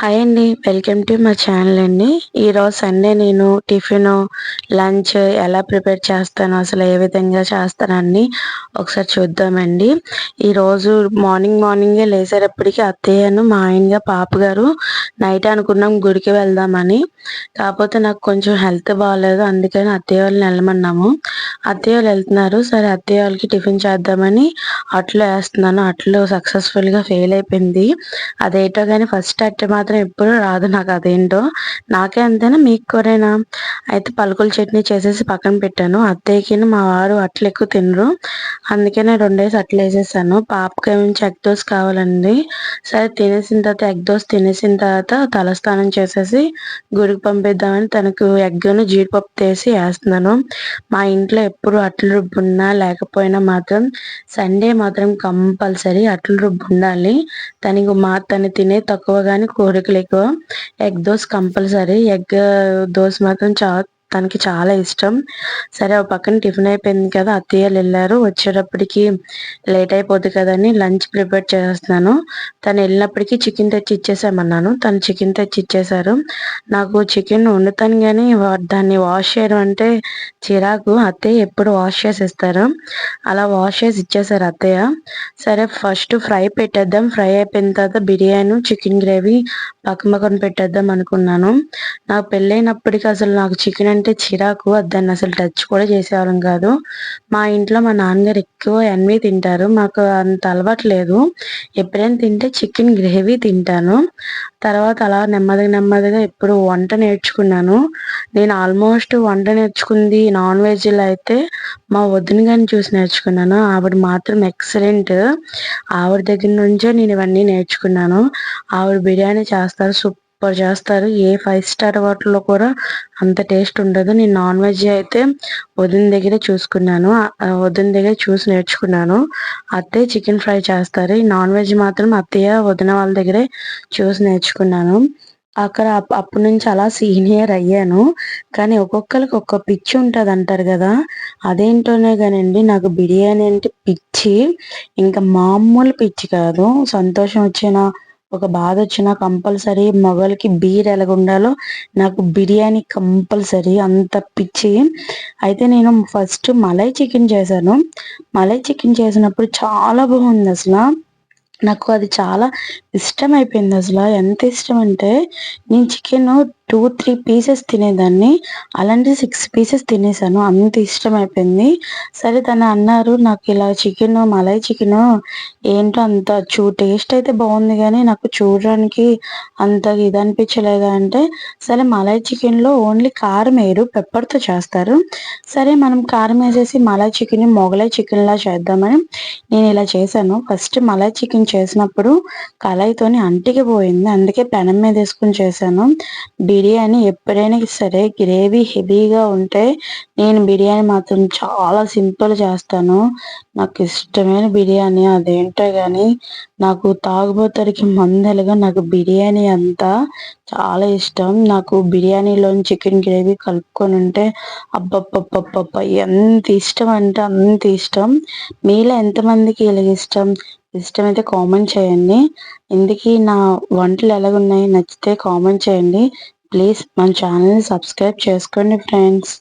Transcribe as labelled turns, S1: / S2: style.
S1: Hi అండి welcome to మా channel అండి. ఈరోజు సండే నేను టిఫిన్ లంచ్ ఎలా ప్రిపేర్ చేస్తాను అసలు ఏ విధంగా చేస్తానని ఒకసారి చూద్దామండి. ఈరోజు మార్నింగ్ మార్నింగే లేసేటప్పటికి అత్తయ్యను మా ఆయనగా పాప గారు నైట్ అనుకున్నాం గుడికి వెళ్దామని. కాకపోతే నాకు కొంచెం హెల్త్ బాగాలేదు అందుకని అత్తయ్య వాళ్ళని వెళ్ళమన్నాము. అత్తయ్య వాళ్ళు వెళ్తున్నారు. సరే అత్తయ్య వాళ్ళకి టిఫిన్ చేద్దామని అట్లు వేస్తున్నాను. అట్లు సక్సెస్ఫుల్గా ఫెయిల్ అయిపోయింది. అదేటో కానీ ఫస్ట్ అట్టే మాత్రం ఎప్పుడు రాదు నాకు అదేంటో. నాకే అంతేనా? మీకు కూరేనా? అయితే పలుకుల చట్నీ చేసేసి పక్కన పెట్టాను. అత్తయ్యకి మా వారు అట్లు ఎక్కువ తినరు. అందుకనే రెండేసి అట్లు వేసేసాను. పాపకి ఏమించి ఎగ్ దోస్ కావాలండి? సరే తినేసిన తర్వాత ఎగ్ దోస్ తినేసిన తర్వాత తలస్నానం చేసేసి గుడికి పంపిద్దామని తనకు ఎగ్ను జీడిపప్పు తీసి వేస్తున్నాను. మా ఇంట్లో ఎప్పుడు అట్లు రుబ్బున్నా లేకపోయినా మాత్రం సండే మాత్రం కంపల్సరీ అట్లు రుబ్బు ఉండాలి తనకు మా తను తినే తక్కువ కానీ కోరికలు ఎక్కువ. Egg dosa compulsory. Egg dosa మాత్రం చాలా తనకి చాలా ఇష్టం. సరే ఒక పక్కన టిఫిన్ అయిపోయింది కదా అత్తయ్యలు వెళ్ళారు. వచ్చేటప్పటికి లేట్ అయిపోద్ది కదని లంచ్ ప్రిపేర్ చేస్తున్నాను. తను వెళ్ళినప్పటికీ చికెన్ తెచ్చి ఇచ్చేసామన్నాను. తను చికెన్ తెచ్చి ఇచ్చేసారు నాకు చికెన్ వండుతాను కానీ దాన్ని వాష్ చేయడం అంటే చిరాకు. అత్తయ్య ఎప్పుడు వాష్ చేసి ఇస్తారు. అలా వాష్ చేసి ఇచ్చేసారు అత్తయ్య. సరే ఫస్ట్ ఫ్రై పెట్టేద్దాం. ఫ్రై అయిపోయిన తర్వాత బిర్యానీ చికెన్ గ్రేవీ పక్కన పక్కన పెట్టేద్దాం అనుకున్నాను. నాకు పెళ్ళైనప్పటికీ అసలు నాకు చికెన్ అంటే చిరాకు దాన్ని అసలు టచ్ కూడా చేసేవాళ్ళం కాదు. మా ఇంట్లో మా నాన్నగారు ఎక్కువ ఎన్వి తింటారు మాకు అంత అలవాటు లేదు ఎప్పుడైనా తింటే చికెన్ గ్రేవీ తింటాను. తర్వాత అలా నెమ్మదిగా నెమ్మదిగా ఎప్పుడు వంట నేర్చుకున్నాను. నేను ఆల్మోస్ట్ వంట నేర్చుకుంది నాన్ వెజ్లో అయితే మా వదిన గారిని చూసి నేర్చుకున్నాను. ఆవిడ మాత్రం ఎక్సలెంట్. ఆవిడ దగ్గర నుంచే నేను ఇవన్నీ నేర్చుకున్నాను. ఆవిడ బిర్యానీ చేస్తారు సూపర్ సూపర్ చేస్తారు. ఏ ఫైవ్ స్టార్ హోటల్లో కూడా అంత టేస్ట్ ఉండదు. నేను నాన్ వెజ్ అయితే వదిన దగ్గర చూసుకున్నాను. వదిన దగ్గర చూసి నేర్చుకున్నాను. అత్తయ్య చికెన్ ఫ్రై చేస్తారు. ఈ నాన్ వెజ్ మాత్రం అత్తయ్య వదిన వాళ్ళ దగ్గరే చూసి నేర్చుకున్నాను. అక్కడ అప్పటి నుంచి అలా సీనియర్ అయ్యాను. కానీ ఒక్కొక్కరికి ఒక్క పిచ్చి ఉంటుంది అంటారు కదా. అదేంటోనే కానండి నాకు బిర్యానీ అంటే పిచ్చి. ఇంకా మామూలు పిచ్చి కాదు. సంతోషం వచ్చిన ఒక బాధ వచ్చినా కంపల్సరీ మొగలకి బీర్ ఎలాగుండాలో నాకు బిర్యానీ కంపల్సరీ అంత పిచ్చి. అయితే నేను ఫస్ట్ మలై చికెన్ చేశాను. మలై చికెన్ చేసినప్పుడు చాలా బాగుంది అసలు. నాకు అది చాలా ఇష్టం అయిపోయింది అసలు. ఎంత ఇష్టం అంటే నేను చికెన్ టూ త్రీ పీసెస్ తినేదాన్ని. అలాంటి సిక్స్ పీసెస్ తినేసాను. అంత ఇష్టం అయిపోయింది సరే తను అన్నారు నాకు ఇలా చికెన్ మలై చికెన్ ఏంటో అంత చూ టేస్ట్ అయితే బాగుంది కానీ నాకు చూడడానికి అంత ఇది అనిపించలేదు? అంటే సరే మలై చికెన్లో ఓన్లీ కారం వేయరు పెప్పర్తో చేస్తారు. సరే మనం కారం వేసేసి మలై చికెన్ మొగలై చికెన్లా చేద్దామని నేను ఇలా చేశాను. ఫస్ట్ మలై చికెన్ చేసినప్పుడు కళాయితోని అంటికి పోయింది. అందుకే పెనం మీద వేసుకుని చేశాను. బిర్యానీ ఎప్పుడైనా సరే గ్రేవీ హెవీగా ఉంటే నేను బిర్యానీ మాత్రం చాలా సింపుల్ చేస్తాను. నాకు ఇష్టమైన బిర్యానీ అదేంటో కానీ నాకు తాగుబోతరికి మందలుగా నాకు బిర్యానీ అంతా చాలా ఇష్టం. నాకు బిర్యానీలో చికెన్ గ్రేవీ కలుపుకొని ఉంటే అబ్బబ్బబ్బబ్బబ్బ ఎంత ఇష్టం అంటే అంత ఇష్టం. మీలో ఎంతమందికి ఇలా ఇష్టం? ఇష్టమైతే కామెంట్ చేయండి. ఇందుకీ నా వంటలు ఎలాగున్నాయి నచ్చితే కామెంట్ చేయండి. ప్లీజ్ మన ఛానల్ని సబ్స్క్రైబ్ చేసుకోండి ఫ్రెండ్స్